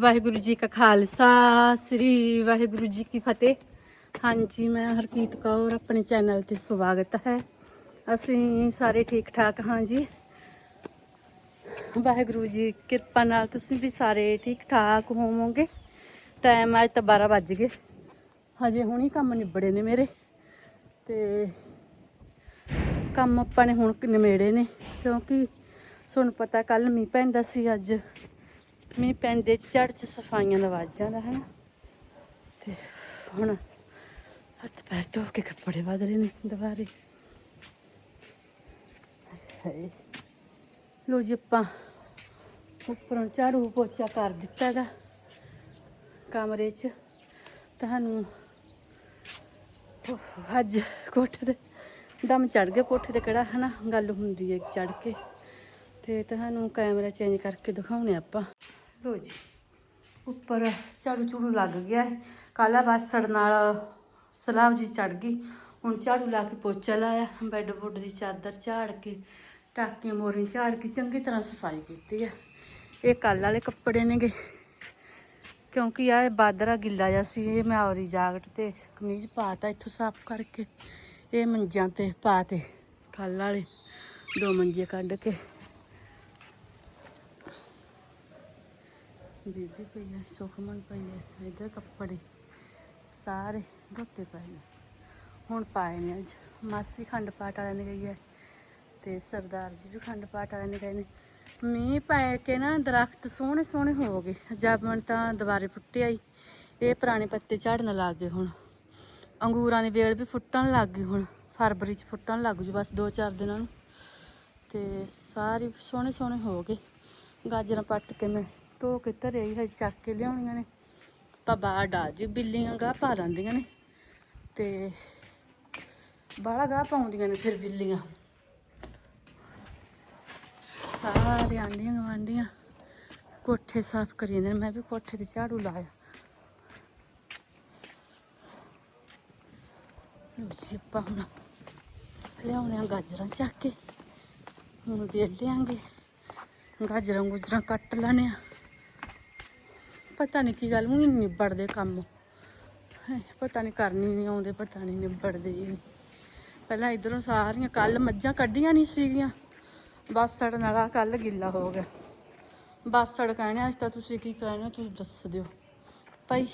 ਵਾਹਿਗੁਰੂ ਜੀ ਕਾ ਖਾਲਸਾ, ਸ੍ਰੀ ਵਾਹਿਗੁਰੂ ਜੀ ਕੀ ਫਤਿਹ। ਹਾਂਜੀ, ਮੈਂ ਹਰਕੀਤ ਕੌਰ, ਆਪਣੇ ਚੈਨਲ ਤੇ ਸਵਾਗਤ ਹੈ। ਅਸੀਂ ਸਾਰੇ ਠੀਕ ਠਾਕ ਹਾਂ ਜੀ। ਵਾਹਿਗੁਰੂ ਜੀ, ਕਿਰਪਾ ਨਾਲ ਤੁਸੀਂ ਵੀ ਸਾਰੇ ਠੀਕ ਠਾਕ ਹੋਵੋਗੇ। ਟਾਈਮ ਅੱਜ ਤਾਂ 12 ਵੱਜ ਗਏ। ਹਜੇ ਹੁਣੀ ਕੰਮ ਨਿਬੜੇ ਨੇ ਮੇਰੇ। ਤੇ ਕੰਮ ਆਪਾਂ ਨੇ ਹੁਣ ਨਿਮੇੜੇ ਨੇ, ਕਿਉਂਕਿ ਤੁਹਾਨੂੰ ਪਤਾ ਕੱਲ ਮੀਂਹ ਪੈਂਦਾ ਸੀ ਅੱਜ। ਮੀਂਹ ਪੈਂਦੇ ਚ ਝੜ ਚ ਸਫਾਈਆਂ ਦਾ ਵੱਜ ਜਾਂਦਾ ਹੈ ਨਾ। ਤੇ ਹੁਣ ਹੱਥ ਪੈਰ ਧੋ ਕੇ ਕੱਪੜੇ ਬਦਲੇ ਨੇ ਦੁਬਾਰੇ। ਲੋ ਜੀ ਆਪਾਂ ਉੱਪਰੋਂ ਝਾੜੂ ਪੋਚਾ ਕਰ ਦਿੱਤਾ ਹੈਗਾ ਕਮਰੇ 'ਚ। ਤੁਹਾਨੂੰ ਅੱਜ ਕੋਠੇ ਤੇ ਦਮ ਚੜ ਗਿਆ ਕੋਠੇ ਤੇ ਕਿਹੜਾ ਹਨਾ ਗੱਲ ਹੁੰਦੀ ਹੈ ਚੜ ਕੇ। ਤੇ ਤੁਹਾਨੂੰ ਕੈਮਰਾ ਚੇਂਜ ਕਰਕੇ ਦਿਖਾਉਣੇ ਆਪਾਂ। ਲੋ ਜੀ, ਉੱਪਰ ਝਾੜੂ ਝੂੜੂ ਲੱਗ ਗਿਆ ਕਾਲਾ ਬਾਸੜ ਨਾਲ ਸਲਾਬ ਜੀ ਚੜ ਗਈ। ਹੁਣ ਝਾੜੂ ਲਾ ਕੇ ਪੋਚਾ ਲਾਇਆ, ਬੈੱਡ ਬੁੱਡ ਦੀ ਚਾਦਰ ਝਾੜ ਕੇ, ਟਾਕੀਆਂ ਮੋਰੀ ਝਾੜ ਕੇ ਚੰਗੀ ਤਰ੍ਹਾਂ ਸਫ਼ਾਈ ਕੀਤੀ ਹੈ ਇਹ ਕੱਲ ਵਾਲੇ ਕੱਪੜੇ ਨੇਗੇ। ਕਿਉਂਕਿ ਆ ਬਾਦਰਾ ਗਿੱਲਾ ਜਿਹਾ ਸੀ, ਇਹ ਮੈਂ ਔਰੀ ਜਾਕਟ ਤੇ ਕਮੀਜ਼ ਪਾਤਾ ਇੱਥੋਂ ਸਾਫ਼ ਕਰਕੇ, ਇਹ ਮੰਜਾਂ ਤੇ ਪਾਤੇ ਕੱਲ ਵਾਲੇ ਦੋ ਮੰਜੇ ਕੱਢ ਕੇ। ਬੀਬੀ ਪਈ ਹੈ ਸੁਖਮਨ ਪਈ ਹੈ ਇਧਰ ਕੱਪੜੇ ਸਾਰੇ ਧੋਤੇ ਪਏ ਨੇ। ਹੁਣ ਪਾਏ ਨੇ ਅੱਜ। ਮਾਸੀ ਖੰਡ ਪਾਠ ਵਾਲਿਆਂ ਨੇ ਗਈ ਹੈ ਤੇ ਸਰਦਾਰ ਜੀ ਵੀ ਖੰਡ ਪਾਠ ਵਾਲਿਆਂ ਨੇ ਗਏ ਨੇ, ਮੀਂਹ ਪੈ ਕੇ ਨਾ ਦਰਖਤ ਸੋਹਣੇ ਸੋਹਣੇ ਹੋ ਗਏ। ਜਦ ਤਾਂ ਦੁਬਾਰੇ ਫੁੱਟੇ ਆਈ, ਇਹ ਪੁਰਾਣੇ ਪੱਤੇ ਝੜਨ ਲੱਗ ਗਏ ਹੁਣ। ਅੰਗੂਰਾਂ ਦੀ ਵੇਲ ਵੀ ਫੁੱਟਣ ਲੱਗ ਗਈ ਹੁਣ, ਫਰਵਰੀ ਚ ਫੁੱਟਣ ਲੱਗ ਜੂ ਬਸ 2-4 ਦਿਨਾਂ ਨੂੰ। ਤੇ ਸਾਰੇ ਸੋਹਣੇ ਸੋਹਣੇ ਹੋ ਗਏ। ਗਾਜਰਾਂ ਪੱਟ ਕੇ ਮੈਂ ਧੋ ਕੇ ਧਰੇ ਹੀ, ਹਜੇ ਚੱਕ ਕੇ ਲਿਆਉਣੀਆਂ ਨੇ। ਪਬਾ ਡਾ ਜੀ ਬਿੱਲੀਆਂ ਗਾਹ ਪਾ ਲੈਂਦੀਆਂ ਨੇ ਤੇ ਬਾਹਲਾ ਗਾਹ ਪਾਉਂਦੀਆਂ ਨੇ ਫਿਰ ਬਿੱਲੀਆਂ। ਸਾਰੇ ਆਂਡੀਆਂ ਗਵਾਂਡੀਆਂ ਕੋਠੇ ਸਾਫ਼ ਕਰੀ ਜਾਂਦੇ ਨੇ। ਮੈਂ ਵੀ ਕੋਠੇ ਤੇ ਝਾੜੂ ਲਾਇਆ। ਜੀ, ਆਪਾਂ ਹੁਣ ਲਿਆਉਣੇ ਆ ਗਾਜਰਾਂ ਚੱਕ ਕੇ। ਹੁਣ ਵੇਲ ਲਿਆਂਗੇ। ਗਾਜਰਾਂ ਗੁਜਰਾਂ ਕੱਟ ਲੈਣੇ ਆ। ਪਤਾ ਨਹੀਂ ਕੀ ਗੱਲ, ਉਹ ਨਿਬੜਦੇ ਕੰਮ। ਪਤਾ ਨਹੀਂ ਕਰਨੀ ਨਹੀਂ ਆਉਂਦੇ, ਪਤਾ ਨਹੀਂ ਨਿਬੜਦੇ ਹੀ ਨਹੀਂ ਪਹਿਲਾਂ ਇਧਰੋਂ ਸਾਰੀਆਂ ਕੱਲ ਮੱਝਾਂ ਕੱਢੀਆਂ ਨਹੀਂ ਸੀਗੀਆਂ। ਬਸ ਸੜਨ ਵਾਲਾ ਕੱਲ ਗਿੱਲਾ ਹੋ ਗਿਆ। ਬਸ ਸੜ ਕਹਿਣੇ, ਅੱਜ ਤਾਂ ਤੁਸੀਂ ਕੀ ਕਹਿਣਾ ਤੁਸੀਂ ਦੱਸ ਦਿਓ। ਭਾਈ,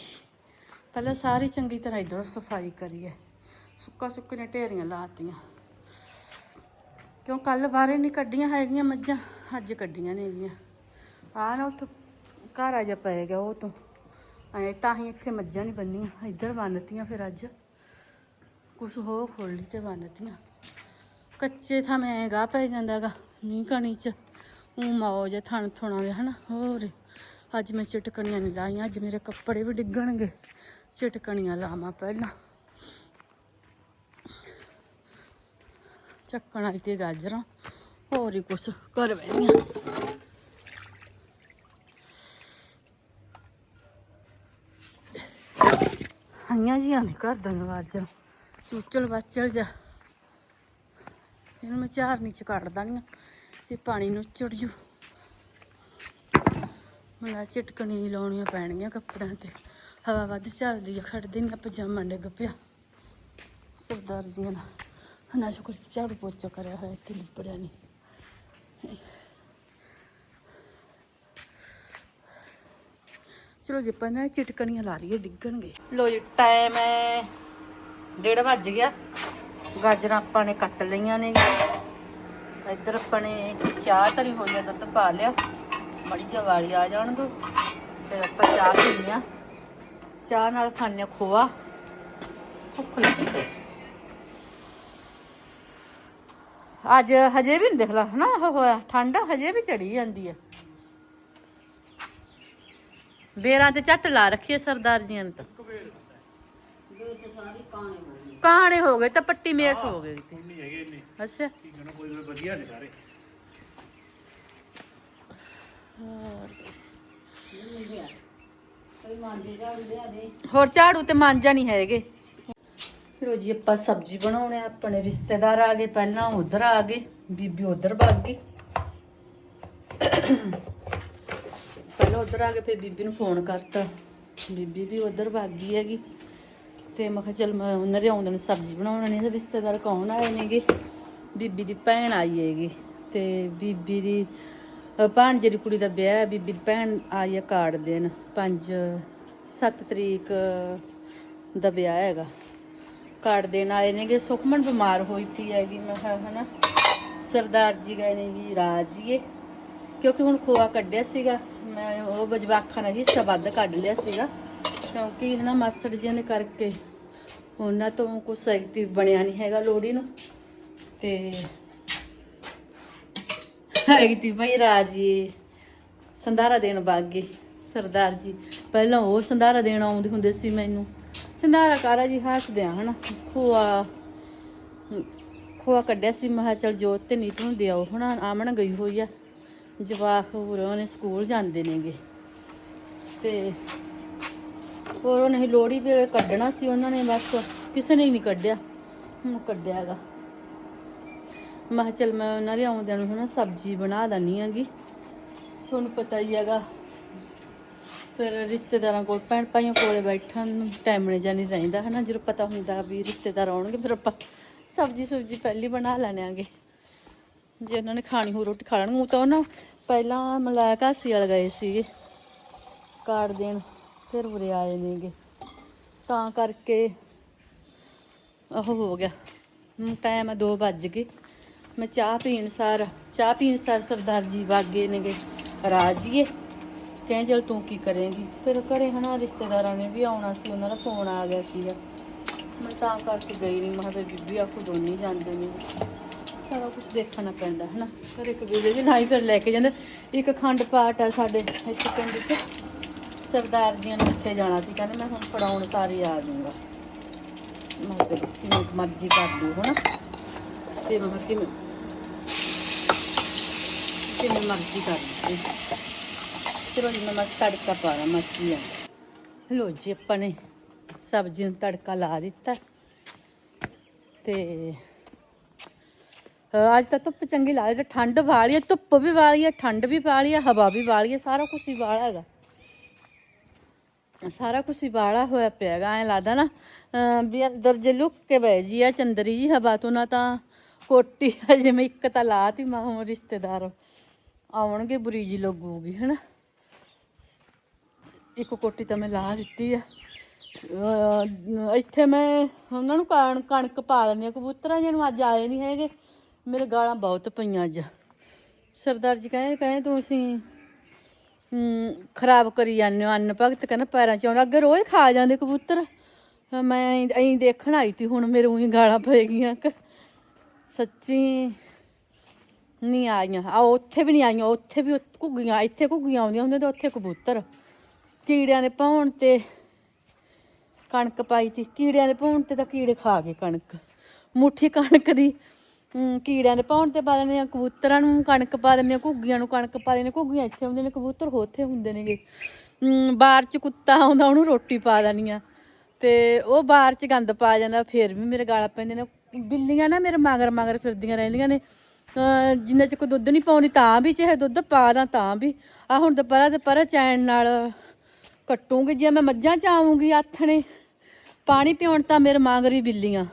ਪਹਿਲਾਂ ਸਾਰੀ ਚੰਗੀ ਤਰ੍ਹਾਂ ਇਧਰੋਂ ਸਫ਼ਾਈ ਕਰੀਏ। ਸੁੱਕਾ ਸੁੱਕੇ ਨੇ ਢੇਰੀਆਂ ਲਾਤੀਆਂ। ਕਿਉਂ ਕੱਲ ਬਾਹਰੇ ਨਹੀਂ ਕੱਢੀਆਂ ਹੈਗੀਆਂ ਮੱਝਾਂ? ਅੱਜ ਕੱਢੀਆਂ ਨੇਗੀਆਂ ਆ ਨਾ ਉੱਥੇ ਘਰ ਆ ਜਾ ਪੈ ਗਿਆ ਉਹ ਤੋਂ। ਐ ਤਾਂ ਹੀ ਇੱਥੇ ਮੱਝਾਂ ਨਹੀਂ ਬੰਨੀਆਂ। ਇੱਧਰ ਬੰਨਤੀਆਂ ਫਿਰ ਅੱਜ। ਕੁਛ ਹੋ ਖੋਲੀ ਤੇ ਬੰਨਤੀਆਂ। ਕੱਚੇ ਥਾਂ ਮੈਂ ਗਾਹ ਪੈ ਜਾਂਦਾਗਾ ਮੀਂਹ ਕਣੀ ਚ। ਉਹ ਮੌਜ ਆ ਥਣ ਥੁਣਾ ਦੇ, ਹਨਾ? ਹੋਰ। ਅੱਜ ਮੈਂ ਚਟਕਣੀਆਂ ਨਹੀਂ ਲਾਈਆਂ, ਅੱਜ ਮੇਰੇ ਕੱਪੜੇ ਵੀ ਡਿੱਗਣਗੇ। ਚਟਕਣੀਆਂ ਲਾਵਾਂ ਪਹਿਲਾਂ। ਚੱਕਣਾ ਤੇ ਗਾਜਰਾਂ। ਹੋਰ ਹੀ ਕੁਛ ਕਰ ਆਈਆਂ ਜੀਆਂ ਨੇ ਘਰ ਦੀਆਂ ਗਾਜਰਾਂ ਚੂਚਲ ਵਾਚਲ ਜਾ ਇਹਨੂੰ ਮੈਂ ਚਾਰ ਨੀਚ ਕੱਢ ਦਾਂਗੀ ਇਹ ਪਾਣੀ ਨੂੰ ਚੜ ਜੂ। ਮਲਾ ਚਟਕਣੀ ਲਾਉਣੀਆਂ ਪੈਣਗੀਆਂ ਕੱਪੜਿਆਂ ਤੇ। ਹਵਾ ਵੱਧ ਚੱਲਦੀ ਆ ਖੜਦੇ ਨਹੀਂ ਪਜਾਮਾ ਡਿੱਗ ਪਿਆ। ਸਰਦਾਰ ਜੀ ਨਾਲ ਨਾ ਸ਼ੁਕਰ ਝਾੜੂ ਪੋਚਾ ਕਰਿਆ ਹੋਇਆ, ਇੱਥੇ ਲਿਪੜਿਆ ਨਹੀਂ ਚਲੋ ਜੀ ਆਪਾਂ ਨਾ ਚਟਕਣੀਆਂ ਲਾ ਲਈਏ, ਡਿੱਗਣਗੇ। ਲੋ ਜੀ ਟਾਈਮ ਹੈ ਡੇਢ ਵੱਜ ਗਿਆ। ਗਾਜਰਾਂ ਆਪਾਂ ਨੇ ਕੱਟ ਲਈਆਂ ਨੇ। ਇੱਧਰ ਆਪਾਂ ਨੇ ਚਾਹ ਧਰੀ ਹੋਈ ਆ, ਦੁੱਧ ਪਾ ਲਿਆ। ਮੜੀ ਜਿਹੀ ਵਾਲੀ ਆ ਜਾਣ ਦੋ। ਫਿਰ ਆਪਾਂ ਚਾਹ ਪੀਣੀ ਆ ਚਾਹ ਨਾਲ ਖਾਣੇ ਆ ਖੋਆ। ਭੁੱਖ ਲੱਗੀ। ਅੱਜ ਹਜੇ ਵੀ ਨਹੀਂ ਦੇਖ ਲਾ ਹਨਾ ਉਹ ਹੋਇਆ ਠੰਡ ਹਜੇ ਵੀ ਚੜੀ ਜਾਂਦੀ ਹੈ ਬੇਰਾਂ ਤੇ ਝੱਟ ਲਾ ਰੱਖੀਏ ਸਰਦਾਰ ਜੀਆਂ ਨੇ ਤਾਂ। ਕਾਣੇ ਹੋ ਗਏ ਤਾਂ ਪੱਟੀ ਮੇਸ ਹੋ ਗਈ ਤੇ ਨਹੀਂ ਹੈਗੇ ਨਹੀਂ ਅੱਛਾ। ਕੀ ਕਹਿਣਾ ਕੋਈ ਕੋਈ ਵਧੀਆ ਨੇ ਸਾਰੇ। ਹੋਰ ਝਾੜੂ ਤੇ ਮਾਂਜਾ ਨਹੀਂ ਹੈਗੇ। ਲੋ ਜੀ ਆਪਾਂ ਸਬਜ਼ੀ ਬਣਾਉਣੇ ਆਪਣੇ ਰਿਸ਼ਤੇਦਾਰ ਆ ਗਏ ਪਹਿਲਾਂ ਉਧਰ ਆ ਗਏ ਬੀਬੀ ਉਧਰ ਭੱਗ ਗਈ। ਪਹਿਲਾਂ ਉਧਰ ਆ ਕੇ ਫਿਰ ਬੀਬੀ ਨੂੰ ਫੋਨ ਕਰਤਾ। ਬੀਬੀ ਵੀ ਉਧਰ ਭੱਗ ਗਈ ਹੈਗੀ। ਤੇ ਮੈਂ ਕਿਹਾ ਚਲ ਮੈਂ ਉਹਨਾਂ ਦੇ ਆਉਂਦੇ ਨੂੰ ਸਬਜ਼ੀ ਬਣਾਉਣੀ ਨੇ ਰਿਸ਼ਤੇਦਾਰ ਕੌਣ ਆਏ ਨੇਗੇ? ਬੀਬੀ ਦੀ ਭੈਣ ਆਈ ਹੈਗੀ। ਤੇ ਬੀਬੀ ਦੀ ਅ, ਭਾਣਜੇ ਦੀ ਕੁੜੀ ਦਾ ਵਿਆਹ ਹੈ ਬੀਬੀ ਦੀ ਭੈਣ ਆਈ ਹੈ ਕਾਰਡ ਦੇਣ। 5 7 ਤਰੀਕ ਦਾ ਵਿਆਹ ਹੈਗਾ। ਕਾਰਡ ਦੇਣ ਆਏ ਨੇਗੇ। ਸੁਖਮਨ ਬਿਮਾਰ ਹੋਈ ਪਈ ਹੈਗੀ ਮੈਂ ਕਿਹਾ ਹਨਾ। ਸਰਦਾਰ ਜੀ ਗਏ ਨੇ ਜੀ ਰਾਜੀਏ ਕਿਉਂਕਿ ਹੁਣ ਖੋਆ ਕੱਢਿਆ ਸੀਗਾ, ਮੈਂ ਉਹ ਬਜਵਾਖਾਂ ਨਾਲ ਹਿੱਸਾ ਵੱਧ ਕੱਢ ਲਿਆ ਸੀਗਾ। ਕਿਉਂਕਿ ਹਨਾ ਮਾਸੜ ਜੀ ਨੇ ਕਰਕੇ ਉਹਨਾਂ ਤੋਂ ਕੁਛ ਸਖਤੀ ਬਣਿਆ ਨਹੀਂ ਹੈਗਾ ਲੋੜੀ ਨੂੰ। ਤੇ ਹੈਗੀ ਭਾਈ ਰਾਜੀ ਸੰਧਾਰਾ ਦੇਣ ਬਾਗੇ ਸਰਦਾਰ ਜੀ। ਪਹਿਲਾਂ ਉਹ ਸੰਧਾਰਾ ਦੇਣ ਆਉਂਦੇ ਹੁੰਦੇ ਸੀ ਮੈਨੂੰ। ਸੰਧਾਰਾ ਕਾਰਾ ਜੀ ਹੱਸਦੇ ਆ ਹਨਾ, ਖੋਆ ਖੋਆ ਕੱਢਿਆ ਸੀ, ਮੈਂ ਕਿਹਾ ਚੱਲ ਜੋਤ ਤੇ ਨੀਤ ਨੂੰ ਦਿਆਓ, ਹੁਣ ਆਮਣ ਗਈ ਹੋਈ ਆ। ਜਵਾਕ ਹੋਰ ਉਹਨੇ ਸਕੂਲ ਜਾਂਦੇ ਨੇਗੇ। ਤੇ ਹੋਰ ਉਹਨੇ ਲੋੜੀ ਵੀ ਕੱਢਣਾ ਸੀ ਉਹਨਾਂ ਨੇ, ਬਸ ਕਿਸੇ ਨੇ ਹੀ ਨਹੀਂ ਕੱਢਿਆ। ਹੁਣ ਕੱਢਿਆ ਹੈਗਾ। ਮੈਂ ਕਿਹਾ ਚੱਲ ਮੈਂ ਉਹਨਾਂ ਦੇ ਆਉਂਦਿਆਂ ਨੂੰ ਹਨਾ ਸਬਜ਼ੀ ਬਣਾ ਦਨੀ ਆਂਗੀ ਤੁਹਾਨੂੰ ਪਤਾ ਹੀ ਹੈਗਾ। ਫਿਰ ਰਿਸ਼ਤੇਦਾਰਾਂ ਕੋਲ, ਭੈਣ ਭਾਈਆਂ ਕੋਲੇ ਬੈਠਣ ਨੂੰ ਟਾਈਮ ਨਹੀਂ ਜਾਣੀ ਰਹਿੰਦਾ ਹਨਾ। ਜਦੋਂ ਪਤਾ ਹੁੰਦਾ ਵੀ ਰਿਸ਼ਤੇਦਾਰ ਆਉਣਗੇ, ਫਿਰ ਆਪਾਂ ਸਬਜ਼ੀ ਸੁਬਜ਼ੀ ਪਹਿਲੀ ਬਣਾ ਲੈਣੇ ਆਂਗੇ। ਜੇ ਉਹਨਾਂ ਨੇ ਖਾਣੀ ਹੋ ਰੋਟੀ ਖਾ ਲੈਣਗੇ ਤਾਂ ਉਹ ਨਾ ਪਹਿਲਾਂ ਮਲਾਇਆ ਘਾਸੀ ਵਾਲ ਗਏ ਸੀਗੇ ਕਾਰਡ ਦੇਣ, ਫਿਰ ਉਰੇ ਆਏ ਨੇਗੇ। ਤਾਂ ਕਰਕੇ ਉਹ ਹੋ ਗਿਆ। ਟਾਈਮ 2 ਵੱਜ ਗਏ। ਮੈਂ ਚਾਹ ਪੀਣ ਸਾਰ, ਚਾਹ ਪੀਣ ਸਾਰ ਸਰਦਾਰ ਜੀ ਵਾਗੇ ਨੇਗੇ। ਰਾਜੀਏ ਕਹਿੰਦੇ ਚਲ ਤੂੰ ਕੀ ਕਰੇਂਗੀ? ਫਿਰ ਘਰੇ ਹਨਾ ਰਿਸ਼ਤੇਦਾਰਾਂ ਨੇ ਵੀ ਆਉਣਾ ਸੀ, ਉਹਨਾਂ ਦਾ ਫੋਨ ਆ ਗਿਆ ਸੀਗਾ। ਮੈਂ ਤਾਂ ਕਰਕੇ ਗਈ ਨਹੀਂ ਮੈਂ ਕਿਹਾ ਬੀਬੀ ਆਖੋ ਦੋਨੇ ਜਾਂਦੇ ਨੇ। ਸਾਰਾ ਕੁਝ ਦੇਖਣਾ ਪੈਂਦਾ, ਹਨਾ? ਪਰ ਇੱਕ ਵੀਡੀਓ ਜੀ ਨਾ ਹੀ ਫਿਰ ਲੈ ਕੇ ਜਾਂਦੇ। ਇੱਕ ਖੰਡ ਪਾਠ ਆ ਸਾਡੇ ਇੱਥੇ ਪਿੰਡ 'ਚ। ਸਰਦਾਰ ਜੀਆਂ ਨੇ ਉੱਥੇ ਜਾਣਾ ਸੀ, ਕਹਿੰਦੇ ਮੈਂ ਹੁਣ ਪੜਾਉਣ ਸਾਰੀ ਆ ਜਾਊਂਗਾ। ਮੈਂ ਕਿਹਾ ਚਲੋ ਮਰਜ਼ੀ ਕਰ ਦਿਓ ਹਨਾ? ਤੇ ਮੈਂ ਕਿਵੇਂ ਕਿਵੇਂ ਮਰਜ਼ੀ ਕਰ ਦਿਓ ਚਲੋ ਜੀ, ਮੈਂ ਮਸ ਤੜਕਾ ਪਾਣਾ ਆ। ਲੋ ਜੀ, ਆਪਾਂ ਨੇ ਸਬਜ਼ੀ ਨੂੰ ਤੜਕਾ ਲਾ ਦਿੱਤਾ। ਤੇ ਅੱਜ ਤਾਂ ਧੁੱਪ ਚੰਗੀ ਲਾ ਰਹੀ ਠੰਡ ਵਾਲੀ ਹੈ, ਧੁੱਪ ਵੀ ਵਾਲੀ ਹੈ, ਠੰਡ ਵੀ ਵਾਲੀ ਹੈ, ਹਵਾ ਵੀ ਵਾਲੀ ਹੈ, ਸਾਰਾ ਕੁਝ ਹੀ ਵਾਲਾ ਹੈਗਾ। ਸਾਰਾ ਕੁਝ ਹੀ ਵਾਲਾ ਹੋਇਆ ਪਿਆ ਹੈਗਾ, ਐ ਲੱਗਦਾ ਨਾ, ਅਹ ਵੀ ਅੰਦਰ ਜੇ ਲੁੱਕ ਕੇ ਬਹਿ ਜੀ ਆ ਚੰਦਰੀ ਜੀ, ਹਵਾ ਤੋਂ ਨਾ ਤਾਂ ਕੋਟੀ ਜਿਵੇਂ ਇੱਕ ਤਾਂ ਲਾਤੀ ਮਾਂ ਹੁਣ ਰਿਸ਼ਤੇਦਾਰ। ਆਉਣਗੇ ਬੁਰੀ ਜੀ ਲੱਗੂਗੀ, ਹਨਾ? ਇੱਕ ਕੋਟੀ ਤਾਂ ਮੈਂ ਲਾ ਦਿੱਤੀ ਆ। ਇੱਥੇ ਮੈਂ ਉਹਨਾਂ ਨੂੰ ਕਣ ਕਣਕ ਪਾ ਲੈਂਦੀ ਆ ਕਬੂਤਰਾਂ ਜਿਹੇ ਨੂੰ ਅੱਜ ਆਏ ਨਹੀਂ ਹੈਗੇ। ਮੇਰੇ ਗਾਲਾਂ ਬਹੁਤ ਪਈਆਂ ਅੱਜ। ਸਰਦਾਰ ਜੀ ਕਹਿੰਦੇ ਕਹਿੰਦੇ ਤੁਸੀਂ ਖਰਾਬ ਕਰੀ ਜਾਂਦੇ ਹੋ ਅੰਨ ਭਗਤ ਕਹਿੰਦਾ ਪੈਰਾਂ 'ਚ ਆਉਂਦਾ। ਅੱਗੇ ਰੋਜ਼ ਖਾ ਜਾਂਦੇ ਕਬੂਤਰ। ਮੈਂ ਐਂ ਦੇਖਣ ਆਈ ਤੀ ਹੁਣ ਮੇਰੇ ਉਹੀ ਗਾਲਾਂ ਪੈ ਗਈਆਂ। ਸੱਚੀ ਨਹੀਂ ਆਈਆਂ। ਆ ਉੱਥੇ ਵੀ ਨਹੀਂ ਆਈਆਂ, ਉੱਥੇ ਵੀ ਘੁੱਗੀਆਂ, ਇੱਥੇ ਘੁੱਗੀਆਂ ਆਉਂਦੀਆਂ ਹੁੰਦੀਆਂ ਤੇ ਉੱਥੇ ਕਬੂਤਰ। ਕੀੜਿਆਂ ਦੇ ਪਾਉਣ ਤੇ ਕਣਕ ਪਾਈ ਤੀ ਕੀੜਿਆਂ ਦੇ ਭੌਣ ਤੇ ਤਾਂ ਕੀੜੇ ਖਾ ਗਏ ਕਣਕ। ਮੁੱਠੀ ਕਣਕ ਦੀ ਹਮ, ਕੀੜਿਆਂ ਦੇ ਪਾਉਣ ਤੇ ਪਾ ਦਿੰਦੇ ਆ ਕਬੂਤਰਾਂ ਨੂੰ ਕਣਕ ਪਾ ਦਿੰਦੇ ਆ ਘੁੱਗੀਆਂ ਨੂੰ ਕਣਕ ਪਾ ਦਿੰਦੇ ਆ, ਘੁੱਗੀਆਂ ਇੱਥੇ ਹੁੰਦੇ ਨੇ ਕਬੂਤਰ ਹੋਥੇ ਹੁੰਦੇ ਨੇਗੇ। ਹਮ, ਬਾਹਰ ਚ ਕੁੱਤਾ ਆਉਂਦਾ ਉਹਨੂੰ ਰੋਟੀ ਪਾ ਦੇਣੀ ਆ। ਤੇ ਉਹ ਬਾਹਰ ਚ ਗੰਦ ਪਾ ਜਾਂਦਾ ਫਿਰ ਵੀ ਮੇਰੇ ਗਾਲਾਂ ਪੈਂਦੇ ਨੇ। ਬਿੱਲੀਆਂ ਨਾ ਮੇਰੇ ਮਗਰ ਮਗਰ ਫਿਰਦੀਆਂ ਰਹਿੰਦੀਆਂ ਨੇ। ਅਹ ਜਿੰਨਾ ਚਿਰ ਕੋਈ ਦੁੱਧ ਨਹੀਂ ਪਾਉਣੀ ਤਾਂ ਵੀ ਚਾਹੇ ਦੁੱਧ ਪਾ ਦਾਂ ਤਾਂ ਵੀ। ਆ ਹੁਣ ਦੁਪਹਿਰਾ ਦੁਪਹਿਰਾ ਚੈਨ ਨਾਲ ਕੱਟੂਗੀ ਜੇ ਮੈਂ ਮੱਝਾਂ ਚ ਆਉਂਗੀ ਆਥਣੇ। ਪਾਣੀ ਪਿਉਣ ਤਾਂ ਮੇਰੇ ਮਾਂਗਰੀ ਬਿੱਲੀਆਂ।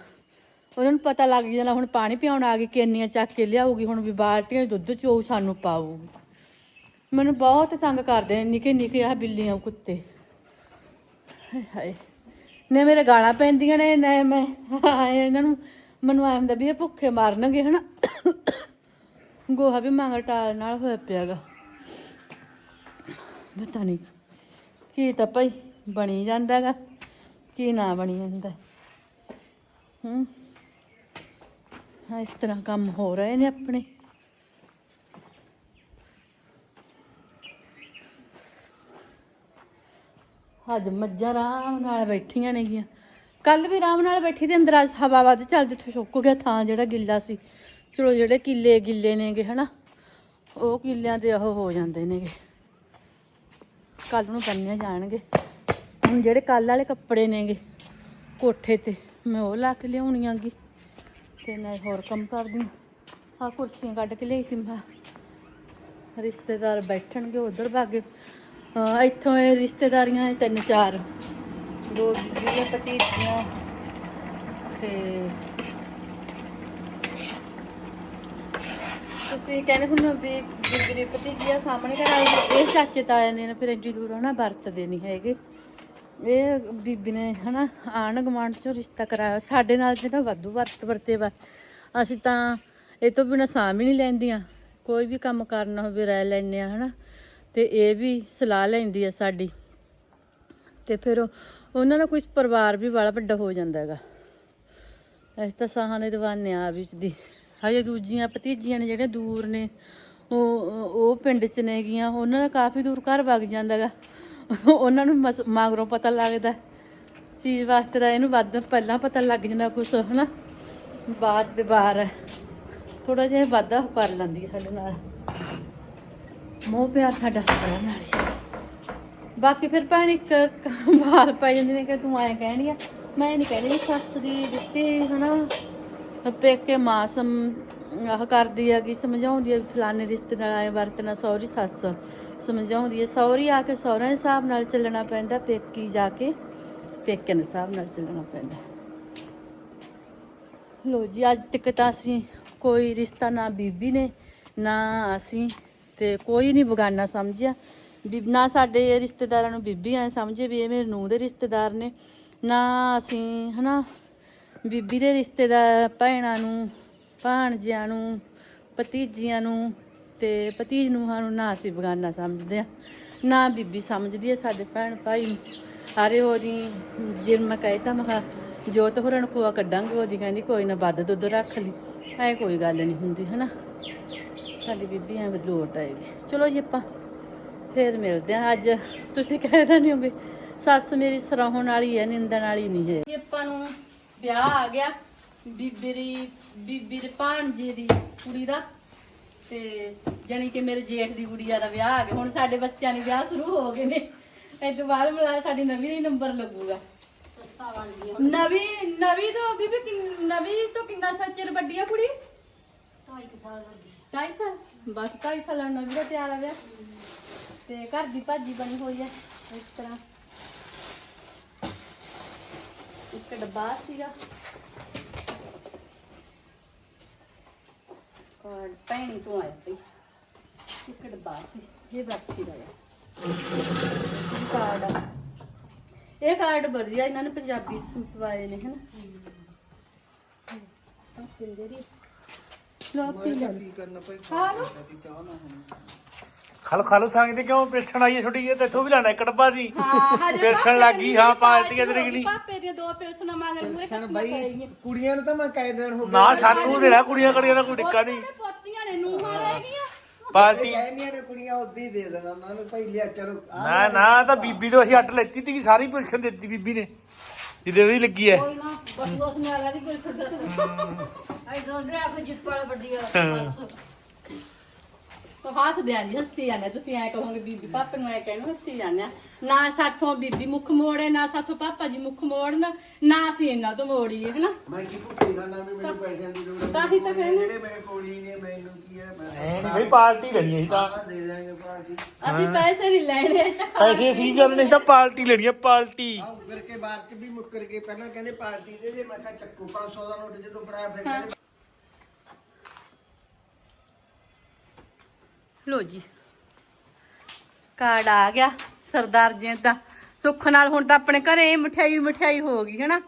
ਉਹਨਾਂ ਨੂੰ ਪਤਾ ਲੱਗ ਜਾਣਾ ਹੁਣ ਪਾਣੀ ਪਿਆਉਣ ਆ ਗਈ ਕਿੰਨੀਆਂ ਚੱਕ ਕੇ ਲਿਆਊਗੀ, ਹੁਣ ਵੀ ਬਾਲਟੀਆਂ 'ਚ ਦੁੱਧ ਚੋ ਸਾਨੂੰ ਪਾਊਗੀ। ਮੈਨੂੰ ਬਹੁਤ ਤੰਗ ਕਰਦੇ ਨੇ, ਨਿੱਕੇ ਨਿੱਕੇ ਆ ਬਿੱਲੀਆਂ ਕੁੱਤੇ। ਹਾਏ ਨੇ ਮੇਰੇ ਗਾਲਾਂ ਪੈਂਦੀਆਂ ਨੇ, ਨਾ ਮੈਂ, ਹਾਏ, ਇਹਨਾਂ ਨੂੰ ਮੈਨੂੰ ਐਂ ਹੁੰਦਾ ਵੀ ਇਹ ਭੁੱਖੇ ਮਾਰਨਗੇ, ਹਨਾ? ਗੋਹਾ ਵੀ ਮੰਗ ਟਾਲ ਨਾਲ ਹੋਇਆ ਪਿਆਗਾ। ਪਤਾ ਨਹੀਂ ਕੀ ਤਾਂ ਭਾਈ ਬਣੀ ਜਾਂਦਾਗਾ, ਕੀ ਨਾ ਬਣੀ ਜਾਂਦਾ। ਹੂੰ। ਹਾਂ, ਇਸ ਤਰ੍ਹਾਂ ਕੰਮ ਹੋ ਰਹੇ ਨੇ ਆਪਣੇ। ਅੱਜ ਮੱਝਾਂ ਆਰਾਮ ਨਾਲ ਬੈਠੀਆਂ ਨੇਗੀਆਂ। ਕੱਲ ਵੀ ਆਰਾਮ ਨਾਲ ਬੈਠੀ ਤੇ ਅੰਦਰ ਅੱਜ ਹਵਾ ਵੱਧ ਚੱਲਦੀ ਤੇ ਸੁੱਕ ਗਿਆ ਥਾਂ ਜਿਹੜਾ ਗਿੱਲਾ ਸੀ। ਚਲੋ, ਜਿਹੜੇ ਕਿੱਲੇ ਗਿੱਲੇ ਨੇਗੇ, ਹਨਾ? ਉਹ ਕਿੱਲਿਆਂ ਤੇ ਉਹ ਹੋ ਜਾਂਦੇ ਨੇਗੇ। ਕੱਲ ਨੂੰ ਬੰਨਿਆ ਜਾਣਗੇ। ਹੁਣ ਜਿਹੜੇ ਕੱਲ ਵਾਲੇ ਕੱਪੜੇ ਨੇਗੇ, ਕੋਠੇ ਤੇ, ਮੈਂ ਉਹ ਲਾ ਕੇ ਲਿਆਉਣੀ ਆਂਗੀ। ਤੇ ਮੈਂ ਹੋਰ ਕੰਮ ਕਰਦੀ ਆ ਕੁਰਸੀਆਂ ਕੱਢ ਕੇ ਲਿਆਈ ਤੀ ਮੈਂ। ਰਿਸ਼ਤੇਦਾਰ ਬੈਠਣਗੇ ਉਧਰ ਭਾਗੇ ਹਾਂ ਇੱਥੋਂ ਇਹ ਰਿਸ਼ਤੇਦਾਰੀਆਂ ਇਹ ਤਿੰਨ ਚਾਰ। ਦੋ ਬੀਬੀਆਂ ਭਤੀਜੀਆਂ ਤੇ ਤੁਸੀਂ ਕਹਿੰਦੇ ਹੁਣ ਵੀ ਬੀਬੀ ਦੀ ਭਤੀਜੀਆਂ ਸਾਹਮਣੇ ਘਰ ਆਈ ਇਹ ਚਾਚੇ ਤਾਏ ਨੇ, ਫਿਰ ਐਡੀ ਦੂਰ ਹਨਾ ਵਰਤਦੇ ਨਹੀਂ ਹੈਗੇ। ਇਹ ਬੀਬੀ ਨੇ ਹਨਾ ਆਣ ਗਵਾਂਢ ਚੋਂ ਰਿਸ਼ਤਾ ਕਰਾਇਆ। ਸਾਡੇ ਨਾਲ ਜਿਹੜਾ ਵਾਧੂ ਵਰਤ ਵਰਤੇ ਵਾ। ਅਸੀਂ ਤਾਂ ਇਹ ਤੋਂ ਬਿਨਾਂ ਸਾਹ ਵੀ ਨਹੀਂ ਲੈਂਦੀਆਂ। ਕੋਈ ਵੀ ਕੰਮ ਕਰਨਾ ਹੋਵੇ ਰਹਿ ਲੈਂਦੇ ਆ ਹਨਾ। ਤੇ ਇਹ ਵੀ ਸਲਾਹ ਲੈਂਦੀ ਆ ਸਾਡੀ। ਤੇ ਫਿਰ ਉਹਨਾਂ ਦਾ ਕੋਈ ਪਰਿਵਾਰ ਵੀ ਵਾਲਾ ਵੱਡਾ ਹੋ ਜਾਂਦਾ ਹੈਗਾ। ਅਸੀਂ ਤਾਂ ਸਾਹਾਂ ਦੇ ਦੀਵਾਨੇ ਆ ਵਿੱਚ ਦੀ ਹਜੇ ਦੂਜੀਆਂ ਭਤੀਜੀਆਂ ਨੇ ਜਿਹੜੇ ਦੂਰ ਨੇ, ਉਹ ਉਹ ਪਿੰਡ ਚ ਨੇ ਗੀਆਂ ਉਹਨਾਂ ਦਾ ਕਾਫੀ ਦੂਰ ਘਰ ਵਗ ਜਾਂਦਾ ਹੈਗਾ। ਉਹਨਾਂ ਨੂੰ ਮਸ- ਮਗਰੋਂ ਪਤਾ ਲੱਗਦਾ ਚੀਜ਼ ਵਾਸਤੇ ਤਾਂ ਇਹਨੂੰ ਵੱਧ ਪਹਿਲਾਂ ਪਤਾ ਲੱਗ ਜਾਂਦਾ ਕੁਛ, ਹਨਾ? ਬਾਹਰ ਦੇ ਬਾਹਰ ਥੋੜਾ ਜਿਹਾ ਵਾਧਾ ਕਰ ਲੈਂਦੀ ਹੈ ਸਾਡੇ ਨਾਲ। ਮੋਹ ਪਿਆਰ ਸਾਡਾ ਸਾਰਿਆਂ ਨਾਲ ਹੀ ਬਾਕੀ ਫਿਰ ਭੈਣ, ਇੱਕ ਬਾਹਰ ਪੈ ਜਾਂਦੀ ਨੇ ਕਿ ਤੂੰ ਐਂ ਕਹਿਣੀ ਆ, ਮੈਂ ਨਹੀਂ ਕਹਿੰਦੀ ਵੀ ਸੱਸ ਦੀ ਦਿੱਤੀ, ਹਨਾ? ਪੇਕੇ ਮਾਸਮ ਆਹ ਕਰਦੀ ਆ ਕਿ ਸਮਝਾਉਂਦੀ ਆ ਵੀ ਫਲਾਣੇ ਰਿਸ਼ਤੇ ਨਾਲ ਆਏ ਵਰਤਣਾ ਸੌਰੀ ਸੱਸ। ਸਮਝਾਉਂਦੀ ਆ ਸੌਰੀ ਆ ਕੇ ਸਹੁਰਿਆਂ ਦੇ ਹਿਸਾਬ ਨਾਲ ਚੱਲਣਾ ਪੈਂਦਾ, ਪੇਕੀ ਜਾ ਕੇ ਪੇਕੇ ਦੇ ਹਿਸਾਬ ਨਾਲ ਚੱਲਣਾ ਪੈਂਦਾ। ਲੋ ਜੀ, ਅੱਜ ਤੱਕ ਤਾਂ ਅਸੀਂ ਕੋਈ ਰਿਸ਼ਤਾ ਨਾ ਬੀਬੀ ਨੇ, ਨਾ ਅਸੀਂ ਤੇ ਕੋਈ ਨਹੀਂ ਬਗਾਨਾ ਸਮਝਿਆ। ਵੀ ਨਾ ਸਾਡੇ ਰਿਸ਼ਤੇਦਾਰਾਂ ਨੂੰ ਬੀਬੀ ਐ ਸਮਝੇ ਵੀ ਇਹ ਮੇਰੇ ਨੂੰਹ ਦੇ ਰਿਸ਼ਤੇਦਾਰ ਨੇ, ਨਾ ਅਸੀਂ ਹਨਾ ਬੀਬੀ ਦੇ ਰਿਸ਼ਤੇਦਾਰ, ਭੈਣਾਂ ਨੂੰ ਭਾਣਜਿਆਂ ਨੂੰ, ਭਤੀਜੀਆਂ ਨੂੰ ਤੇ ਭਤੀਜ ਨੂੰਹਾਂ ਨੂੰ ਨਾ ਅਸੀਂ ਬਗਾਨਾ ਸਮਝਦੇ ਆ ਨਾ ਬੀਬੀ ਸਮਝਦੀ ਹੈ ਸਾਡੇ ਭੈਣ ਭਾਈ ਨੂੰ। ਅਰੇ ਉਹਦੀ ਜੇ ਮੈਂ ਕਹੇ ਤਾਂ ਮੈਂ ਕਿਹਾ, ਜੋਤ ਹੋਰਾਂ ਨੂੰ ਖੋਆ ਕੱਢਾਂਗੇ ਉਹਦੀ ਕਹਿੰਦੀ ਕੋਈ ਨਾ ਵੱਧ ਦੁੱਧ ਰੱਖ ਲਈ। ਐ ਕੋਈ ਗੱਲ ਨਹੀਂ ਹੁੰਦੀ, ਹਨਾ? ਸਾਡੀ ਬੀਬੀ ਐ ਬਦਲੋਟ ਆਏਗੀ ਚਲੋ ਜੀ ਆਪਾਂ ਫੇਰ ਮਿਲਦੇ ਆ ਅੱਜ ਤੁਸੀਂ ਕਹਿਦਾ ਨਹੀਂ ਹੋਗੇ, ਸੱਸ ਮੇਰੀ ਸਰਾਹਣ ਵਾਲੀ ਹੈ, ਨਿੰਦਣ ਵਾਲੀ ਨਹੀਂ ਹੈ। ਆਪਾਂ ਨੂੰ ਵਿਆਹ ਆ ਗਿਆ। ਬੀਬੀ ਦੀ ਬੀਬੀ ਦੇ ਭਾਣਜੇ ਦੀ ਕੁੜੀ ਦਾ। ਤੇ ਜਾਣੀ ਕਿ ਮੇਰੇ ਜੇਠ ਦੀ ਗੁੜੀਆ ਦਾ ਵਿਆਹ ਆ ਗਿਆ। ਹੁਣ ਸਾਡੇ ਬੱਚਿਆਂ ਦੇ ਵਿਆਹ ਸ਼ੁਰੂ ਹੋ ਗਏ ਨੇ। ਇਹ ਤੋਂ ਬਾਅਦ ਮਿਲਾ ਸਾਡੀ ਨਵੀਂ ਦਾ ਨੰਬਰ ਲੱਗੂਗਾ। ਨਵੀਂ ਨਵੀਂ ਤੋਂ ਬੀਬੀ ਨਵੀਂ ਤੋਂ ਕਿੰਨਾ ਸੱਚਰ ਵੱਡੀ ਆ ਕੁੜੀ? 2.5 ਸਾਲ ਬਸ 2.5 ਸਾਲਾਂ ਨੂੰ ਨਵੀਂ ਦਾ ਤਿਆਰ ਆ ਗਿਆ ਤੇ ਘਰ ਦੀ ਭਾਜੀ ਬਣੀ ਹੋਈ ਹੈ ਇਸ ਤਰ੍ਹਾਂ। ਇੱਕ ਡੱਬਾ ਸੀਗਾ। ਔਰ ਪੈਣੀ ਤੋਂ ਆਇਆ ਪਈ। ਇੱਕ ਡੱਬਾ ਸੀ ਇਹ ਬਾਕੀ ਦਾ ਹੈ ਇਹ ਕਾਰਡ ਆ। ਇਹ ਕਾਰਡ ਵਧੀਆ ਇਹਨਾਂ ਨੇ ਪੰਜਾਬੀ ਸੰਪਵਾਏ ਨੇ ਹਨਾ? ਪਿੰਦੇ ਦੀ ਲੋਕ ਪੀ ਲੈਂਦੇ ਖਾ ਲਓ। ਖਲ ਖਲ ਸੰਗਦੇ ਕਿਉਂ ਪਿਲਸਣ ਆਈ ਹੈ ਛੋਟੀ ਜਿਹੀ? ਤੇ ਇੱਥੋਂ ਵੀ ਲੈਣਾ ਇੱਕ ਡੱਬਾ ਸੀ। ਹਾਂ ਹਜੇ ਪਿਲਸਣ ਲੱਗ ਗਈ ਹਾਂ ਪਾਰਟੀ ਇਧਰ ਗਲੀ ਪਾਪੇ ਦੀਆਂ ਦੋ ਪਿਲਸਣਾ ਮੰਗਣ ਮੂਰੇ ਸਣ ਬਾਈ ਕੁੜੀਆਂ ਨੂੰ ਤਾਂ ਮੈਂ ਕਹਿ ਦੇਣ ਹੋ ਨਾ ਸਾਨੂੰ ਦੇਣਾ ਕੁੜੀਆਂ ਕੜੀਆਂ ਦਾ ਕੋਈ ਟਿੱਕਾ ਨਹੀਂ। ਪੋਤੀਆਂ ਨੇ ਨੂੰ ਮਾਰ ਗਈਆਂ ਪਾਰਟੀ ਕਹਿੰਦੀਆਂ ਨੇ ਕੁੜੀਆਂ ਉਦੀ ਦੇ ਦੇਣਾ ਮੈਂ ਨੂੰ ਭਾਈ ਲਿਆ ਚਲੋ ਆ ਨਾ ਨਾ ਤਾਂ ਬੀਬੀ ਤੋਂ ਅਸੀਂ ਅੱਟ ਲੈਤੀ ਤੀ ਸਾਰੀ ਪਿਲਸਣ ਦਿੱਤੀ ਬੀਬੀ ਨੇ। ਜਿਹਦੇ ਵੀ ਲੱਗੀ ਹੈ ਕੋਈ ਨਾ ਬਸ ਬਸ ਮੈਂ ਆਲਾ ਦੀ ਕੋਈ ਛੱਡ ਆਈ ਡੋਂਟ ਲਿਆ ਕੋਈ ਜਿੱਤ ਵਾਲਾ ਵੱਡੀ ਆ ਬਸ ਹੱਸਦੇ ਆਂ ਜੀ ਹੱਸੀ ਜਾਂਦੇ ਤੁਸੀਂ ਐ ਕਹੋਗੇ ਬੀਬੀ ਪਾਪੇ ਨੂੰ ਐ ਕਹਿਣਾ ਹੱਸੀ ਜਾਂਦੇ ਆ। ਨਾ ਸਾਥੋਂ ਬੀਬੀ ਮੁੱਖ ਮੋੜੇ ਨਾ ਸਾਥੋਂ ਪਾਪਾ ਜੀ ਮੁੱਖ ਮੋੜਨ ਨਾ ਅਸੀਂ ਇਹਨਾਂ ਤੋਂ ਮੋੜੀਏ ਹਨਾ? ਮੈਂ ਕੀ ਪੁੱਛੇਗਾ ਨਾ ਵੀ ਮੈਨੂੰ ਪੈਸਿਆਂ ਦੀ ਲੋੜ ਤਾਂ ਹੀ ਤਾਂ ਕਹਿੰਦੇ। ਜਿਹੜੇ ਮੇਰੇ ਕੋਲ ਹੀ ਨੇ ਮੈਨੂੰ ਕੀ ਹੈ? ਮੈਂ ਐ ਨਹੀਂ ਬਈ ਪਾਰਟੀ ਲੈਣੀ ਅਸੀਂ ਤਾਂ। ਆਹ ਦੇ ਦਾਂਗੇ ਪਾਰਟੀ ਅਸੀਂ ਪੈਸੇ ਨਹੀਂ ਲੈਣੇ ਅਸੀਂ ਤਾਂ ਖਾ- ਪੈਸੇ ਅਸੀਂ ਗੱਲ ਨਹੀਂ ਤਾਂ ਪਾਰਟੀ ਲੈਣੀ ਹੈ ਪਾਰਟੀ ਆ ਉੱਗਰ ਕੇ ਬਾਅਦ ਚ ਵੀ ਮੁੱਕਰ ਕੇ ਪਹਿਲਾਂ ਕਹਿੰਦੇ ਪਾਰਟੀ ਦੇ ਜੇ ਮੈਂ ਕਿਹਾ ਚੱਕੂ 500 ਦਾ ਨੋਟ ਜਦੋਂ ਫੜਾਇਆ ਫਿਰ ਕਹਿੰਦੇ ਲੋ ਜੀ। ਕਾਰਡ ਆ ਗਿਆ ਸਰਦਾਰ ਜੀ ਦਾ। ਸੁੱਖ ਨਾਲ ਹੁਣ ਤਾਂ ਆਪਣੇ ਘਰੇ ਮਠਿਆਈ ਮਠਿਆਈ ਹੋ ਗਈ, ਹਨਾ?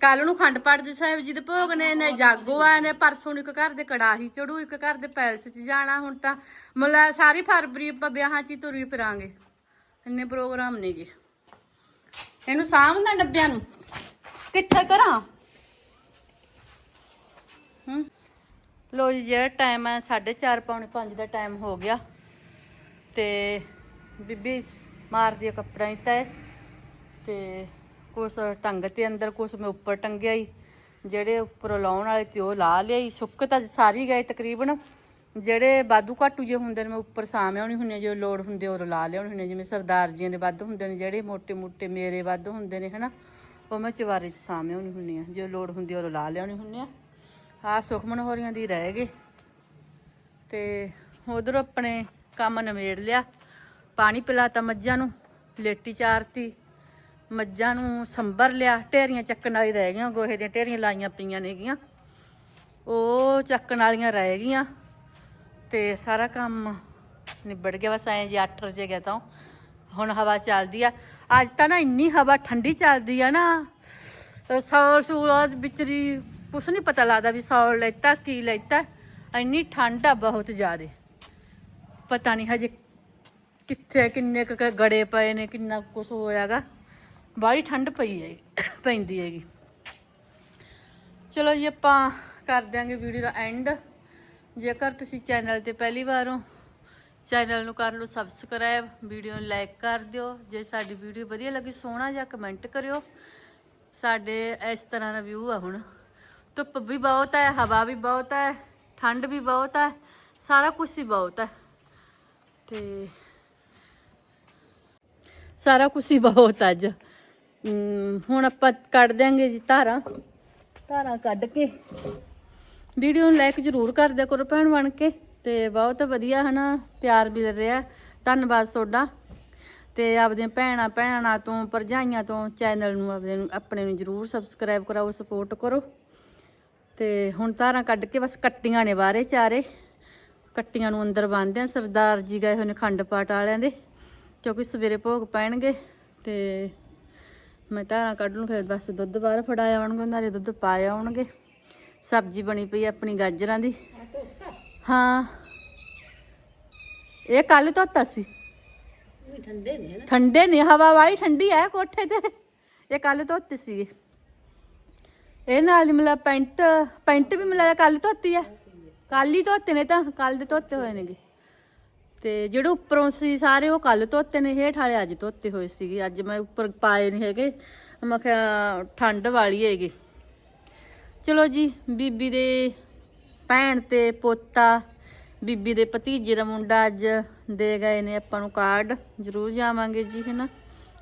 ਕੱਲ ਨੂੰ ਖੰਡ ਪਾਠ ਜੀ ਸਾਹਿਬ ਜੀ ਦੇ ਭੋਗ ਨੇ ਨੇ ਜਾਗੋ ਆ ਨੇ, ਪਰਸੋਂ ਨੂੰ ਇੱਕ ਘਰ ਦੇ ਕੜਾਹੀ ਚੜੂ ਇੱਕ ਘਰ ਦੇ ਪੈਲਸ 'ਚ ਜਾਣਾ ਹੁਣ ਤਾਂ। ਮਤਲਬ ਸਾਰੀ ਫਰਵਰੀ ਆਪਾਂ ਵਿਆਹਾਂ 'ਚ ਹੀ ਤੁਰੀ ਫਿਰਾਂਗੇ। ਇੰਨੇ ਪ੍ਰੋਗਰਾਮ ਨੇਗੇ। ਇਹਨੂੰ ਸਾਂਭਦਾ ਡੱਬਿਆਂ ਨੂੰ। ਕਿੱਥੇ ਕਰਾਂ? ਹੂੰ? ਲੋ ਜੀ, ਜਿਹੜਾ ਟਾਈਮ ਹੈ 4:30 ਪੌਣੇ 5 ਦਾ ਟਾਈਮ ਹੋ ਗਿਆ। ਤੇ ਬੀਬੀ ਮਾਰਦੀ ਕੱਪੜਾ ਹੀ ਤੈ ਤੇ ਕੁਛ ਟੰਗ ਤੇ ਅੰਦਰ, ਕੁਛ ਮੈਂ ਉੱਪਰ ਟੰਗਿਆ ਹੀ। ਜਿਹੜੇ ਉੱਪਰ ਲਾਉਣ ਵਾਲੇ ਤੇ ਉਹ ਲਾ ਲਿਆ ਲਿਆਈ ਸੁੱਕ ਤਾਂ ਸਾਰੀ ਗਏ ਤਕਰੀਬਨ। ਜਿਹੜੇ ਬਾਦੂ ਘਾਟੂ ਜੇ ਹੁੰਦੇ ਨੇ, ਮੈਂ ਉੱਪਰ ਸਾਵੇਂ ਆਉਣੀ ਹੁੰਦੀ ਜੋ ਲੋੜ ਹੁੰਦੇ ਉਹ ਲਾ ਲਿਆਉਣੀ ਹੁੰਦੀ ਜਿਵੇਂ ਸਰਦਾਰ ਜੀਆਂ ਦੇ ਵੱਧ ਹੁੰਦੇ ਨੇ, ਜਿਹੜੇ ਮੋਟੇ ਮੋਟੇ ਮੇਰੇ ਵੱਧ ਹੁੰਦੇ ਨੇ, ਹਨਾ, ਉਹ ਮੈਂ ਚਵਾਰੇ 'ਚ ਸਾਵੇਂ ਆਉਣੀ ਹੁੰਦੀ ਆ। ਜੋ ਲੋੜ ਹੁੰਦੀ ਉਹ ਲਾ ਲਿਆਉਣੀ ਹੁੰਦੀ ਆ। ਆ ਸੁਖਮਨ ਹੋਰੀਆਂ ਦੀ ਰਹਿ ਗਏ। ਤੇ ਉਧਰ ਆਪਣੇ ਕੰਮ ਨਵੇੜ ਲਿਆ। ਪਾਣੀ ਪਿਲਾਤਾ ਮੱਝਾਂ ਨੂੰ, ਲੇਟੀ ਚਾਰਤੀ। ਮੱਝਾਂ ਨੂੰ ਸੰਭਰ ਲਿਆ। ਢੇਰੀਆਂ ਚੱਕਣ ਵਾਲੀ ਰਹਿ ਗਈਆਂ, ਗੋਹੇ ਦੀਆਂ ਢੇਰੀਆਂ ਲਾਈਆਂ ਪਈਆਂ ਨੇਗੀਆਂ। ਉਹ ਚੱਕਣ ਵਾਲੀਆਂ ਰਹਿ ਗਈਆਂ। ਤੇ ਸਾਰਾ ਕੰਮ ਨਿਬੜ ਗਿਆ। ਬਸ ਐਂ ਜੀ 8 ਵਜੇ ਗਿਆ ਤਾਂ। ਹੁਣ ਹਵਾ ਚੱਲਦੀ ਆ। ਅੱਜ ਤਾਂ ਨਾ ਇੰਨੀ ਹਵਾ ਠੰਡੀ ਚੱਲਦੀ ਆ ਨਾ। ਅਹ ਸੌਲ ਸੂਲ ਵਿਚਰੀ ਕੁਛ ਨਹੀਂ ਪਤਾ ਲੱਗਦਾ ਵੀ ਸੌਲ ਲੈਤਾ, ਕੀ ਲੈਤਾ। ਇੰਨੀ ਠੰਡ ਆ ਬਹੁਤ ਜ਼ਿਆਦੇ। ਪਤਾ ਨਹੀਂ ਹਜੇ ਕਿੱਥੇ, ਕਿੰਨੇ ਕੁ ਗੜੇ ਪਏ ਨੇ, ਕਿੰਨਾ ਕੁਛ ਹੋਇਆਗਾ। ਬਾਹਲੀ ਠੰਡ ਪਈ ਹੈ, ਪੈਂਦੀ ਹੈਗੀ। ਚਲੋ ਜੀ, ਆਪਾਂ ਕਰ ਦਿਆਂਗੇ ਵੀਡੀਓ ਦਾ ਐਂਡ ਜੇਕਰ ਤੁਸੀਂ ਚੈਨਲ ਤੇ ਪਹਿਲੀ ਵਾਰ ਹੋ ਚੈਨਲ ਨੂੰ ਕਰ ਲਓ ਸਬਸਕ੍ਰਾਈਬ ਵੀਡੀਓ ਨੂੰ ਲਾਈਕ ਕਰ ਦਿਓ। ਜੇ ਸਾਡੀ ਵੀਡੀਓ ਵਧੀਆ ਲੱਗੀ, ਸੋਹਣਾ ਜਿਹਾ ਕਮੈਂਟ ਕਰਿਓ। ਸਾਡੇ ਇਸ ਤਰ੍ਹਾਂ ਦਾ ਵਿਊ ਆ ਹੁਣ। ਧੁੱਪ ਵੀ ਬਹੁਤ ਹੈ, ਹਵਾ ਵੀ ਬਹੁਤ ਹੈ, ਠੰਡ ਵੀ ਬਹੁਤ ਹੈ, ਸਾਰਾ ਕੁਝ ਹੀ ਬਹੁਤ ਹੈ। ਤੇ ਸਾਰਾ ਕੁਝ ਹੀ ਬਹੁਤ ਅੱਜ। ਹੁਣ ਆਪਾਂ ਕੱਢ ਦਿਆਂਗੇ ਜੀ ਧਾਰਾਂ। ਧਾਰਾਂ ਕੱਢ ਕੇ ਵੀਡੀਓ ਨੂੰ ਲਾਈਕ ਜ਼ਰੂਰ ਕਰ ਦਿਆ ਕਰੋ ਭੈਣ ਬਣ ਕੇ। ਤੇ ਬਹੁਤ ਵਧੀਆ ਹਨਾ, ਪਿਆਰ ਮਿਲ ਰਿਹਾ ਧੰਨਵਾਦ ਤੁਹਾਡਾ। ਤੇ ਆਪਦੀਆਂ ਭੈਣਾਂ ਭੈਣਾਂ ਤੋਂ, ਭਰਜਾਈਆਂ ਤੋਂ ਚੈਨਲ ਨੂੰ ਆਪਦੇ ਨੂੰ, ਆਪਣੇ ਨੂੰ ਜ਼ਰੂਰ ਸਬਸਕ੍ਰਾਈਬ ਕਰਾਓ ਸਪੋਰਟ ਕਰੋ। ਤੇ ਹੁਣ ਧਾਰਾਂ ਕੱਢ ਕੇ ਬਸ ਕੱਟੀਆਂ ਨੇ ਬਾਹਰੇ ਚਾਰੇ। ਕੱਟੀਆਂ ਨੂੰ ਅੰਦਰ ਬੰਨ੍ਹਦੇ ਆ ਸਰਦਾਰ ਜੀ ਗਏ ਹੋਏ ਨੇ ਖੰਡ ਪਾਠ ਵਾਲਿਆਂ ਦੇ ਕਿਉਂਕਿ ਸਵੇਰੇ ਭੋਗ ਪੈਣਗੇ। ਤੇ ਮੈਂ ਧਾਰਾਂ ਕੱਢ ਲੂੰ ਫਿਰ ਬਸ ਦੁੱਧ ਬਾਹਰ ਫੜਾਇਆ ਆਉਣਗੇ ਨਾਲੇ ਦੁੱਧ ਪਾਇਆ ਆਉਣਗੇ। ਸਬਜ਼ੀ ਬਣੀ ਪਈ ਆ ਆਪਣੀ ਗਾਜਰਾਂ ਦੀ। ਹਾਂ। ਇਹ ਕੱਲ ਧੋਤਾ ਸੀ। ਠੰਡੇ ਨੇ ਠੰਡੇ ਨੇ ਹਵਾ ਵਾਈ ਠੰਡੀ ਹੈ ਕੋਠੇ ਤੇ। ਇਹ ਕੱਲ ਧੋਤੇ ਸੀਗੇ। ਇਹ ਨਾਲ ਹੀ ਮਿਲਾ ਪੈਂਟ ਪੈਂਟ ਵੀ ਮਿਲਾ ਕੱਲ ਧੋਤੀ ਹੈ ਕੱਲ ਹੀ ਧੋਤੇ ਨੇ ਤਾਂ ਕੱਲ ਦੇ ਧੋਤੇ ਹੋਏ ਨੇਗੇ। ਤੇ ਜਿਹੜੇ ਉੱਪਰੋਂ ਸੀ ਸਾਰੇ ਉਹ ਕੱਲ ਧੋਤੇ ਨੇ, ਹੇਠ ਵਾਲੇ ਅੱਜ ਧੋਤੇ ਹੋਏ ਸੀਗੇ। ਅੱਜ ਮੈਂ ਉੱਪਰ ਪਾਏ ਨਹੀਂ ਹੈਗੇ। ਮੈਂ ਕਿਹਾ ਠੰਡ ਵਾਲੀ ਹੈਗੀ। ਚਲੋ ਜੀ, ਬੀਬੀ ਦੇ ਭੈਣ ਤੇ ਪੋਤਾ, ਬੀਬੀ ਦੇ ਭਤੀਜੇ ਦਾ ਮੁੰਡਾ ਅੱਜ ਦੇ ਗਏ ਨੇ ਆਪਾਂ ਨੂੰ ਕਾਰਡ। ਜ਼ਰੂਰ ਜਾਵਾਂਗੇ ਜੀ, ਹੈਨਾ।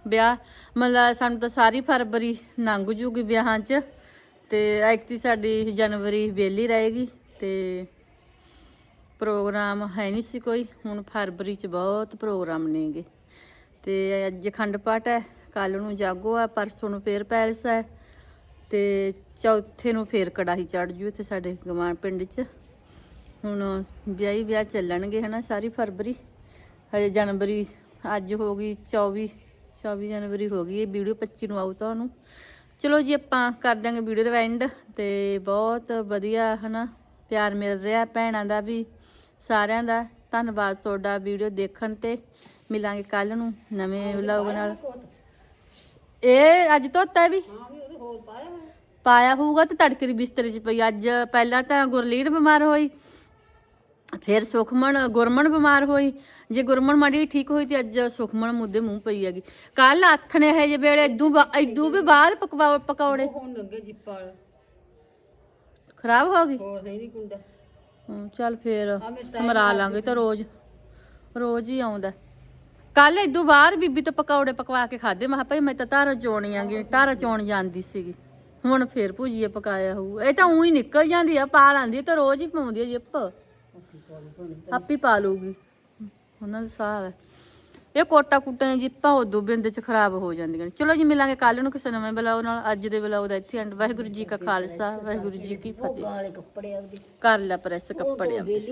ਵਿਆਹ, ਮਤਲਬ ਸਾਨੂੰ ਤਾਂ ਸਾਰੀ ਫਰਵਰੀ ਲੰਘ ਜੂਗੀ ਵਿਆਹਾਂ 'ਚ। ਤੇ ਐਕਤੀ ਸਾਡੀ ਜਨਵਰੀ ਵਿਹਲੀ ਰਹੇਗੀ ਤੇ ਪ੍ਰੋਗਰਾਮ ਹੈ ਨਹੀਂ ਸੀ ਕੋਈ। ਹੁਣ ਫਰਵਰੀ 'ਚ ਬਹੁਤ ਪ੍ਰੋਗਰਾਮ ਨੇਗੇ। ਤੇ ਅੱਜ ਅਖੰਡ ਪਾਠ ਹੈ। ਕੱਲ ਨੂੰ ਜਾਗੋ ਆ, ਪਰਸੋਂ ਨੂੰ ਫੇਰ ਪੈਲਸ ਹੈ ਤੇ ਚੌਥੇ ਨੂੰ ਫੇਰ ਕੜਾਹੀ ਚੜ ਜੂ ਇੱਥੇ ਸਾਡੇ ਗਵਾਂ ਪਿੰਡ 'ਚ। ਹੁਣ ਵਿਆਹੀ ਵਿਆਹ ਚੱਲਣਗੇ ਹਨਾ ਸਾਰੀ ਫਰਵਰੀ। ਹਜੇ ਜਨਵਰੀ ਅੱਜ ਹੋ ਗਈ 24 24 ਜਨਵਰੀ ਹੋ ਗਈ। ਇਹ ਵੀਡੀਓ 25 ਨੂੰ ਆਊ ਤੁਹਾਨੂੰ ਚਲੋ ਜੀ ਆਪਾਂ ਕਰ ਦਾਂਗੇ ਵੀਡੀਓ ਦਾ ਐਂਡ ਤੇ ਬਹੁਤ ਵਧੀਆ ਹਨਾ, ਪਿਆਰ ਮਿਲ ਰਿਹਾ ਭੈਣਾਂ ਦਾ ਵੀ, ਸਾਰਿਆਂ ਦਾ। ਧੰਨਵਾਦ ਤੁਹਾਡਾ ਵੀਡੀਓ ਦੇਖਣ ਤੇ। ਮਿਲਾਂਗੇ ਕੱਲ ਨੂੰ ਨਵੇਂ ਵਲੌਗ ਨਾਲ। ਇਹ ਅੱਜ ਧੋਤਾ ਵੀ? ਪਾਇਆ ਹੋਊਗਾ ਤੇ ਤੜਕਰੀ ਬਿਸਤਰੇ 'ਚ ਪਈ। ਅੱਜ ਪਹਿਲਾਂ ਤਾਂ ਗੁਰਲੀਨ ਬਿਮਾਰ ਹੋਈ। ਫਿਰ ਸੁਖਮਨ ਗੁਰਮਨ ਬਿਮਾਰ ਹੋਈ। ਜੇ ਗੁਰਮਨ ਮਾੜੀ ਠੀਕ ਹੋਈ ਤੇ ਅੱਜ ਸੁਖਮਨ ਮੁੱਦੇ ਮੂੰਹ ਪਈ ਹੈਗੀ। ਕੱਲ ਨੇ ਇਹ ਜੇ ਵੇਲੇ ਇਦੂ ਇਦੂ ਵੀ ਬਾਹਰ ਪਕਵਾ ਪਕੌੜੇ। ਹੁਣ ਲੱਗੇ ਜਿੱਪ ਵਾਲਾ ਖਰਾਬ ਹੋ ਗਈ? ਹੋਰ ਨਹੀਂ ਕੁੰਡਾ। ਹਮ, ਚੱਲ ਫੇਰ ਸਮਰਾ ਲਾਂਗੇ ਤਾਂ ਰੋਜ਼। ਰੋਜ਼ ਹੀ ਆਉਂਦਾ। ਕੱਲ ਇਦੂ ਬਾਹਰ ਬੀਬੀ ਤੋਂ ਪਕੌੜੇ ਪਕਵਾ ਕੇ ਖਾਦੇ ਮੈਂ ਕਿਹਾ ਭਾਈ ਮੈਂ ਤਾਂ ਧਾਰਾ ਚੋਣੀ ਆਂਗੀ ਧਾਰਾ ਚੋਣ ਜਾਂਦੀ ਸੀਗੀ। ਹੁਣ ਫੇਰ ਭੁਜੀਆ ਪਕਾਇਆ ਹੋਊ। ਇਹ ਤਾਂ ਉਹੀ ਨਿਕਲ ਜਾਂਦੀ ਆ ਪਾ ਲਾਂਦੀ ਆ ਤਾਂ ਰੋਜ਼ ਹੀ ਪਾਉਂਦੀ ਆ ਜਿੱਪ। ਆਪੀ ਪਾ ਲੂਗੀ ਉਹਨਾਂ ਦਾ ਹਿਸਾਬ ਹੈ। ਇਹ ਕੋਟਾ ਕੁੱਟਾਂ ਜਿੱਪਾਂ ਉਦੋਂ ਬਿੰਦ ਚ ਖਰਾਬ ਹੋ ਜਾਂਦੀਆਂ ਨੇ। ਚਲੋ ਜੀ ਮਿਲਾਂਗੇ ਕੱਲ ਨੂੰ ਕਿਸੇ ਨਵੇਂ ਬਲਾਉ ਨਾਲ। ਅੱਜ ਦੇ ਬਲਾਉ ਦਾ ਇੱਥੇ ਐਂਡ ਵਾਹਿਗੁਰੂ ਜੀ ਕਾ ਖਾਲਸਾ ਵਾਹਿਗੁਰੂ ਜੀ ਕੀ ਫਤਿਹ। ਕਰ ਲੈ ਪ੍ਰੈਸ ਕੱਪੜਿਆਂ।